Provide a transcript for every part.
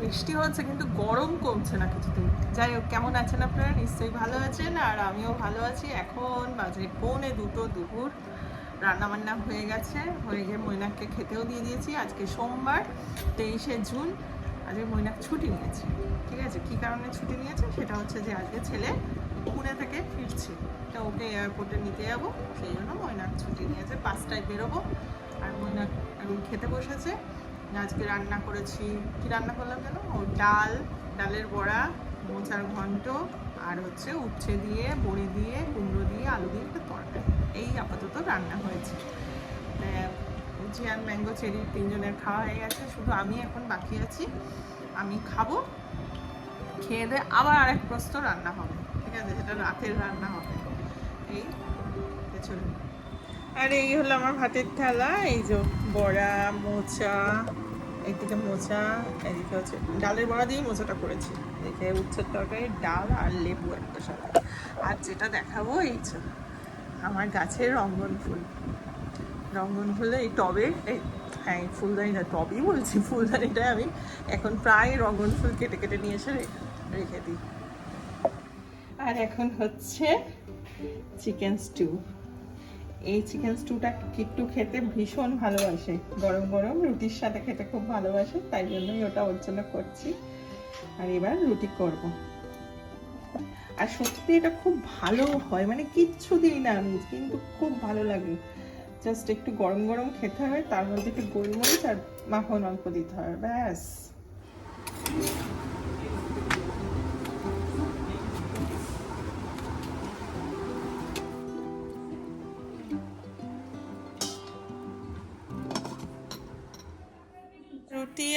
বৃষ্টি হচ্ছে, কিন্তু গরম কমছে না কিছুতেই। যাই হোক, কেমন আছেন আপনারা? নিশ্চয়ই ভালো আছেন, আর আমিও ভালো আছি। এখন বাজে পৌনে দুটো, দুপুর। রান্না বান্না হয়ে গেছে। হয়ে গিয়ে মৈনাককে খেতেও দিয়ে দিয়েছি। আজকে সোমবার, তেইশে জুন। আজকে মৈনাক ছুটি নিয়েছে। ঠিক আছে? কী কারণে ছুটি নিয়েছে? সেটা হচ্ছে যে আজকে ছেলে পুনে থেকে ফিরছে। তা ওকে এয়ারপোর্টে নিতে যাব। সেই জন্য মৈনাক ছুটি নিয়েছে। পাঁচটায় বেরোবো। আর মৈনাক খেতে বসেছে। আজকে রান্না করেছি। কি রান্না করলাম ও ডাল, ডালের বড়া, মোচার ঘন্ট, আর হচ্ছে উচ্ছে দিয়ে, বড়ি দিয়ে, কুমড়ো দিয়ে, আলু দিয়ে একটা তরকারি। এই আপাতত রান্না হয়েছে। জিয়ান ম্যাঙ্গো চেরি তিনজনের খাওয়া হয়ে গেছে। শুধু আমি এখন বাকি আছি। আমি খাব। খেয়ে দিয়ে আবার আরেক প্রস্ত রান্না হবে। ঠিক আছে? যেটা রাতের রান্না হবে। এই চলুন। আর এই হলো আমার ভাতের থালা। এই যে বড়া, মোচা একদিকে মোচা, এদিকে হচ্ছে ডালের বড়া দিয়ে মোচাটা করেছি। দেখে উচ্ছের তরকারি, ডাল আর লেবু একটা সাথে। আর যেটা দেখাবো, এই আমার গাছের রঙ্গন ফুল। রঙ্গন ফুলে এই টবে, এই হ্যাঁ এই ফুলদানিটা টবই বলছি, ফুলদানিটা আমি এখন প্রায় রঙ্গন ফুল কেটে কেটে নিয়ে এসে রেখে দিই। আর এখন হচ্ছে চিকেন স্টু। এই চিকেন স্টুটা কিট্টু খেতে ভীষণ ভালোবাসে। গরম গরম রুটির সাথে খেতে খুব ভালোবাসে, তাই জন্যই ওটা ওর জন্য করছি। আর এবার রুটি করব। আর সত্যি এটা খুব ভালো হয় মানে কিচ্ছু দিই না আমি, কিন্তু খুব ভালো লাগে। জাস্ট একটু গরম গরম খেতে হয়, তার মধ্যে একটু গোলমরিচ আর মাখন অল্প দিতে হয়, ব্যাস।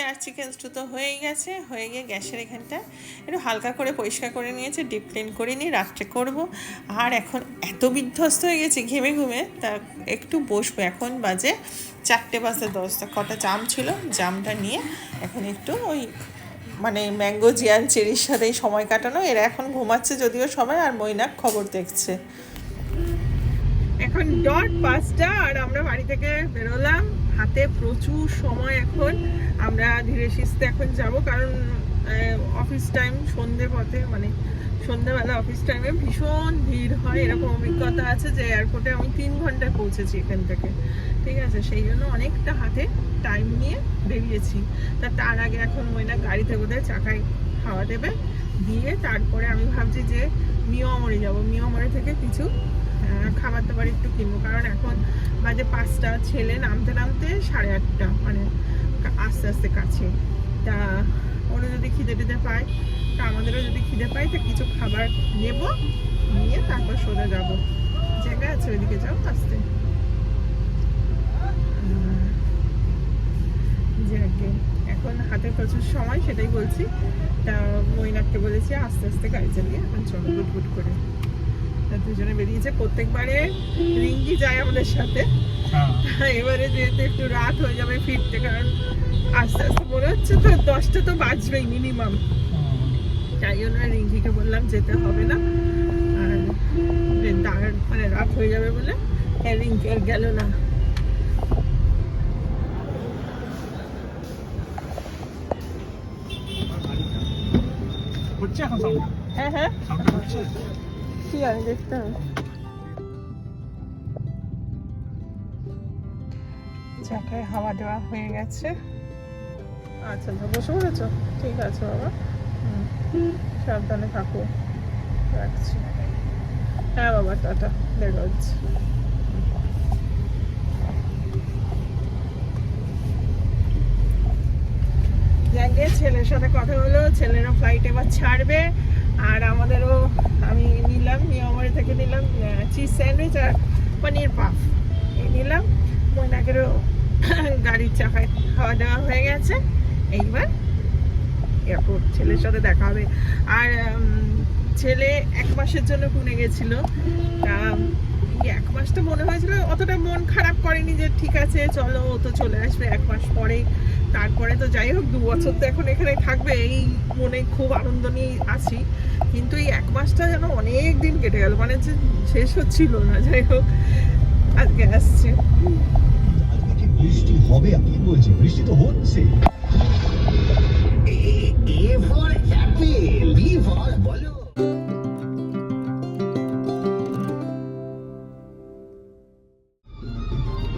আর চিকেন স্টু তো হয়ে গেছে, হয়ে গিয়ে গ্যাসের এখানটা একটু হালকা করে পরিষ্কার করে নিয়েছে, ডিপ ক্লিন করে নিই রাত্রে করব। আর এখন এত বিধ্বস্ত হয়ে গেছি ঘেমে ঘুমে, তা একটু বসবো। এখন বাজে চারটে বাজতে দশটা কটা জাম ছিল, জামটা নিয়ে এখন একটু ওই মানে ম্যাঙ্গো, জিয়ান, চেরির সাথেই সময় কাটানো। এরা এখন ঘুমাচ্ছে যদিও সবাই, আর মৈনাক খবর দেখছে। এখন ডট পাঁচটা, আর আমরা বাড়ি থেকে বেরোলাম। হাতে প্রচুর সময় এখন। আমরা ধীরে সুস্থে এখন যাব, কারণ অফিস টাইম সন্ধে পথে মানে সন্ধ্যাবেলা অফিস টাইমে ভীষণ ভিড় হয়। এরকম অভিজ্ঞতা আছে যে এয়ারপোর্টে আমি তিন ঘন্টায় পৌঁছেছি এখান থেকে। ঠিক আছে? সেই জন্য অনেকটা হাতে টাইম নিয়ে বেরিয়েছি। তা তার আগে এখন ময়না গাড়িতে বোধহয় চাকায় খাওয়া দেবে। দিয়ে তারপরে আমি ভাবছি যে মিয়ামরে যাব। মিয়ামরে থেকে কিছু খাবার দাবার একটু কিনবো। কারণ এখন বাজে পাঁচটা, ছেলে নামতে নামতে সাড়ে আটটা মানে আস্তে আস্তে কাছে। তা ওরা যদি খিদে টিদে পায়, তা আমাদেরও যদি খিদে পায়, তা কিছু খাবার নেব, নিয়ে তারপর সোজা যাব। জায়গা আছে ওইদিকে, যাও আসতে। এখন হাতে প্রচুর সময়, সেটাই বলছি। তা মৈনাককে বলেছি আস্তে আস্তে গাড়ি চালিয়ে এখন চলো গুট গুট করে। দুজনে বেরিয়েছে। প্রত্যেকবারে রিঙ্গি যায় আমাদের সাথে। হ্যাঁ। এবারে যেহেতু একটু রাত হয়ে যাবে ফিরতে কারণ আস্তে আস্তে মনে হচ্ছে তো দশটা তো বাজবেই মিনিমাম তাই জন্য রিঙ্কিকে বললাম যেতে হবে না। আর দাঁড়ান মানে রাত হয়ে যাবে বলে হ্যাঁ রিঙ্কি আর গেল না। হচ্ছে এখন হ্যাঁ হ্যাঁ। কি আমি দেখতে চাকায় হাওয়া দেওয়া হয়ে গেছে। আচ্ছা আচ্ছা বসে পড়েছ? ঠিক আছে বাবা। সাবধানে থাকো। রাখছি। হ্যাঁ বাবা টাটা। দেখা হচ্ছে। যাকে ছেলের সাথে কথা হলো ছেলেরা ফ্লাইট এবার ছাড়বে। আর আমাদেরও আমি নিলাম নিয়মারি থেকে নিলাম চিজ স্যান্ডউইচ আর পনির পাফ এই নিলাম, ময়নাকেরও গাড়ির চাকায় খাওয়া দাওয়া হয়ে গেছে। এইবার এয়ারপোর্ট ছেলের সাথে দেখা হবে। আর ছেলে এক মাসের জন্য পুনে গেছিল। এক মাসটা মনে হয়েছিল, অতটা মন খারাপ করেনি যে ঠিক আছে, চলো ও তো চলে আসবে এক মাস পরেই। তারপরে তো যাই হোক দু বছর তো এখন এখানে থাকবে এই মনে খুব আনন্দ নিয়ে আছি। কিন্তু এই এক মাসটা যেন অনেক দিন কেটে গেল মানে যে শেষ হচ্ছিল না যাই হোক আজকে আসছে। বৃষ্টি হবে কি বলছি বৃষ্টি তো হচ্ছে। বলো।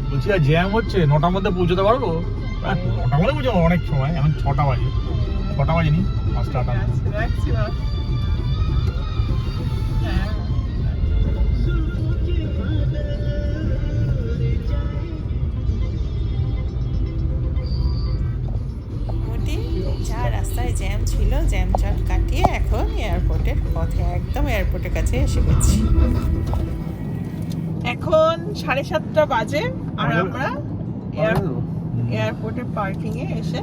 বলছি আর জ্যাম হচ্ছে নটার মধ্যে পৌঁছতে পারব? নটার মধ্যে পৌঁছাবো অনেক সময় এখন ছটা বাজে ছটা বাজেনি পাঁচটা আটা। হ্যাঁ। মোটামুটি যা রাস্তায় জ্যাম ছিল জ্যাম জট কাটিয়ে এখন এয়ারপোর্টের পথে একদম এয়ারপোর্টের কাছে এসে গেছি এখন সাড়ে সাতটা বাজে আর আমরা এয়ার- এয়ারপোর্টের পার্কিং এ এসে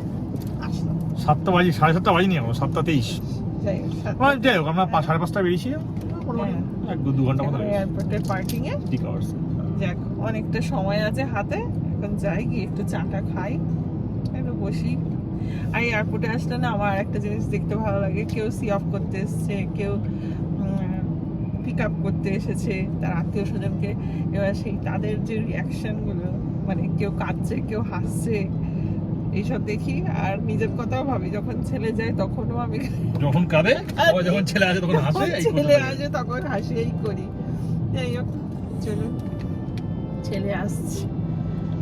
আসলাম সাতটা বাজে সাড়ে সাতটা বাজেনি এখন সাতটা তেইশ। যাই হোক, আমরা সাড়ে পাঁচটা বেরিয়েছি হ্যাঁ। এক দু ঘণ্টা মতো এখন এয়ারপোর্টের পার্কিং এ ঠিক আওয়ার্স যাক অনেকটা সময় আছে হাতে এখন যাই গিয়ে একটু চাটা খাই একটু বসি। আর এয়ারপোর্টে আসলে না আমার একটা জিনিস দেখতে ভালো লাগে কেউ সি অফ করতে এসছে কেউ পিক আপ করতে এসেছে তার আত্মীয় স্বজনকে এবার সেই তাদের যে রিয়াকশনগুলো মানে কেউ কাঁদছে কেউ হাসছে এইসব দেখি। আর নিজের কথাও ভাবি যখন ছেলে যায় তখনও আমি যখন কাঁদে যখন ছেলে আসে তখন হাসে ছেলে আসে তখন হাসিই করি। যাই হোক চলুন। ছেলে আসছে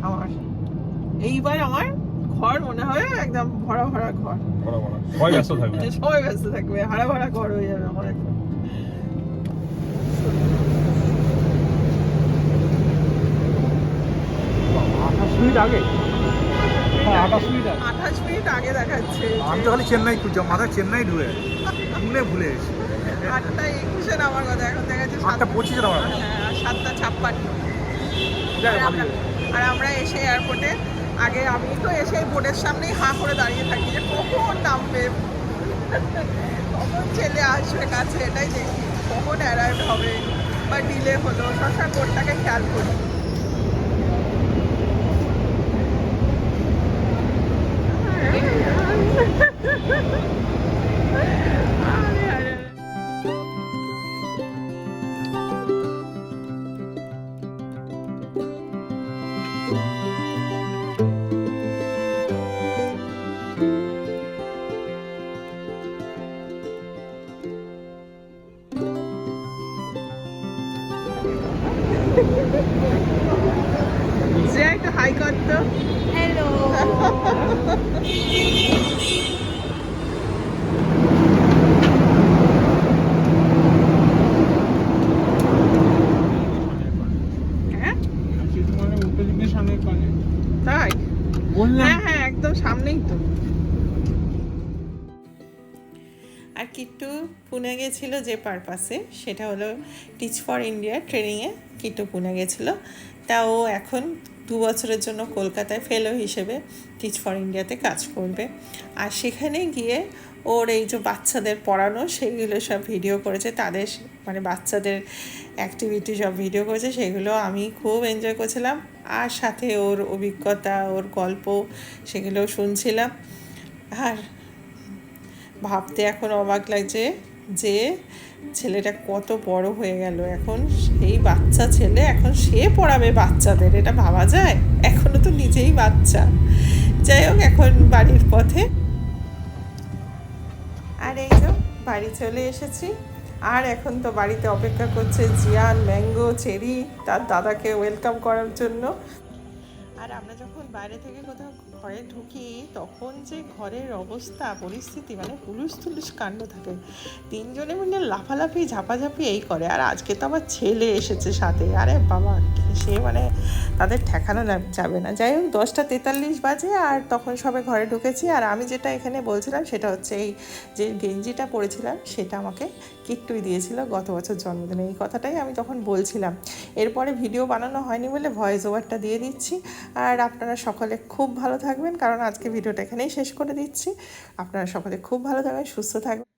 আমার। এইবার আমার ঘর মনে হয় একদম ভরা ভরা ঘর। ভরা বড় সবাই ব্যস্ত থাকবে। সবাই ব্যস্ত থাকবে হারা ভরা ঘর হয়ে যাবে আমার এখন। মিনিট আগে? হ্যাঁ আঠাশ মিনিট আঠাশ মিনিট আগে দেখাচ্ছে। আমি তো খালি চেন্নাই খুঁজছিলাম মাথায় চেন্নাই ঢুয়ে ভুলে ভুলে গেছি আটটা একুশে আমার কথা এখন দেখাচ্ছে আটটা পঁচিশে নামার হ্যাঁ, সাতটা ছাপ্পান্ন। আর আমরা আর আমরা এসে এয়ারপোর্টে আগে আমি তো এসে বোর্ডের সামনেই হাঁ করে দাঁড়িয়ে থাকি যে কখন নামবে। কখন ছেলে আসবে কাছে এটাই দেখি। কখন অ্যারাইভ হবে। বা ডিলে হলো সবসময় বোর্ডটাকে খেয়াল করি। পুনে গেছিল যে পারপাসে সেটা হলো টিচ ফর ইন্ডিয়া ট্রেনিংয়ে কিট্টু পুনে গেছিল। তা ও এখন দু বছরের জন্য কলকাতায় ফেলো হিসেবে টিচ ফর ইন্ডিয়াতে কাজ করবে। আর সেখানে গিয়ে ওর এই যে বাচ্চাদের পড়ানো, সেইগুলো সব ভিডিও করেছে। তাদের মানে বাচ্চাদের অ্যাক্টিভিটি সব ভিডিও করেছে। সেগুলো আমি খুব এনজয় করছিলাম। আর সাথে ওর অভিজ্ঞতা, ওর গল্প, সেগুলো শুনছিলাম। আর ভাবতে এখন অবাক লাগছে যে ছেলেটা কত বড় হয়ে গেল। এখন সেই বাচ্চা ছেলে এখন সে পড়াবে বাচ্চাদের, এটা ভাবা যায়? এখনও তো নিজেই বাচ্চা। যাই হোক, এখন বাড়ির পথে। আর এই তো বাড়ি চলে এসেছি। আর এখন তো বাড়িতে অপেক্ষা করছে জিয়ান, ম্যাঙ্গো, চেরি, তার দাদাকে ওয়েলকাম করার জন্য। আর আমরা যখন বাইরে থেকে কোথাও ঘরে ঢুকি তখন যে ঘরের অবস্থা, পরিস্থিতি মানে হুলুস তুলুস কাণ্ড থাকে। তিনজনে মিলে লাফালাফি, ঝাপাঝাপি এই করে। আর আজকে তো আবার ছেলে এসেছে সাথে। আরে বাবা, সে মানে তাদের ঠেকানো যাবে না। যাই হোক, দশটা তেতাল্লিশ বাজে আর তখন সবে ঘরে ঢুকেছি। আর আমি যেটা এখানে বলছিলাম, সেটা হচ্ছে এই যে গেঞ্জিটা পরেছিলাম, সেটা আমাকে কিট্টুই দিয়েছিল গত বছর জন্মদিনে। এই কথাটাই আমি তখন বলছিলাম, এরপরে ভিডিও বানানো হয়নি বলে ভয়েস ওভারটা দিয়ে দিচ্ছি। আর আপনারা সকলে খুব ভালো থাকবেন, কারণ আজকে ভিডিওটা এখানেই শেষ করে দিচ্ছি। আপনারা সকলে খুব ভালো থাকবেন, সুস্থ থাকবেন।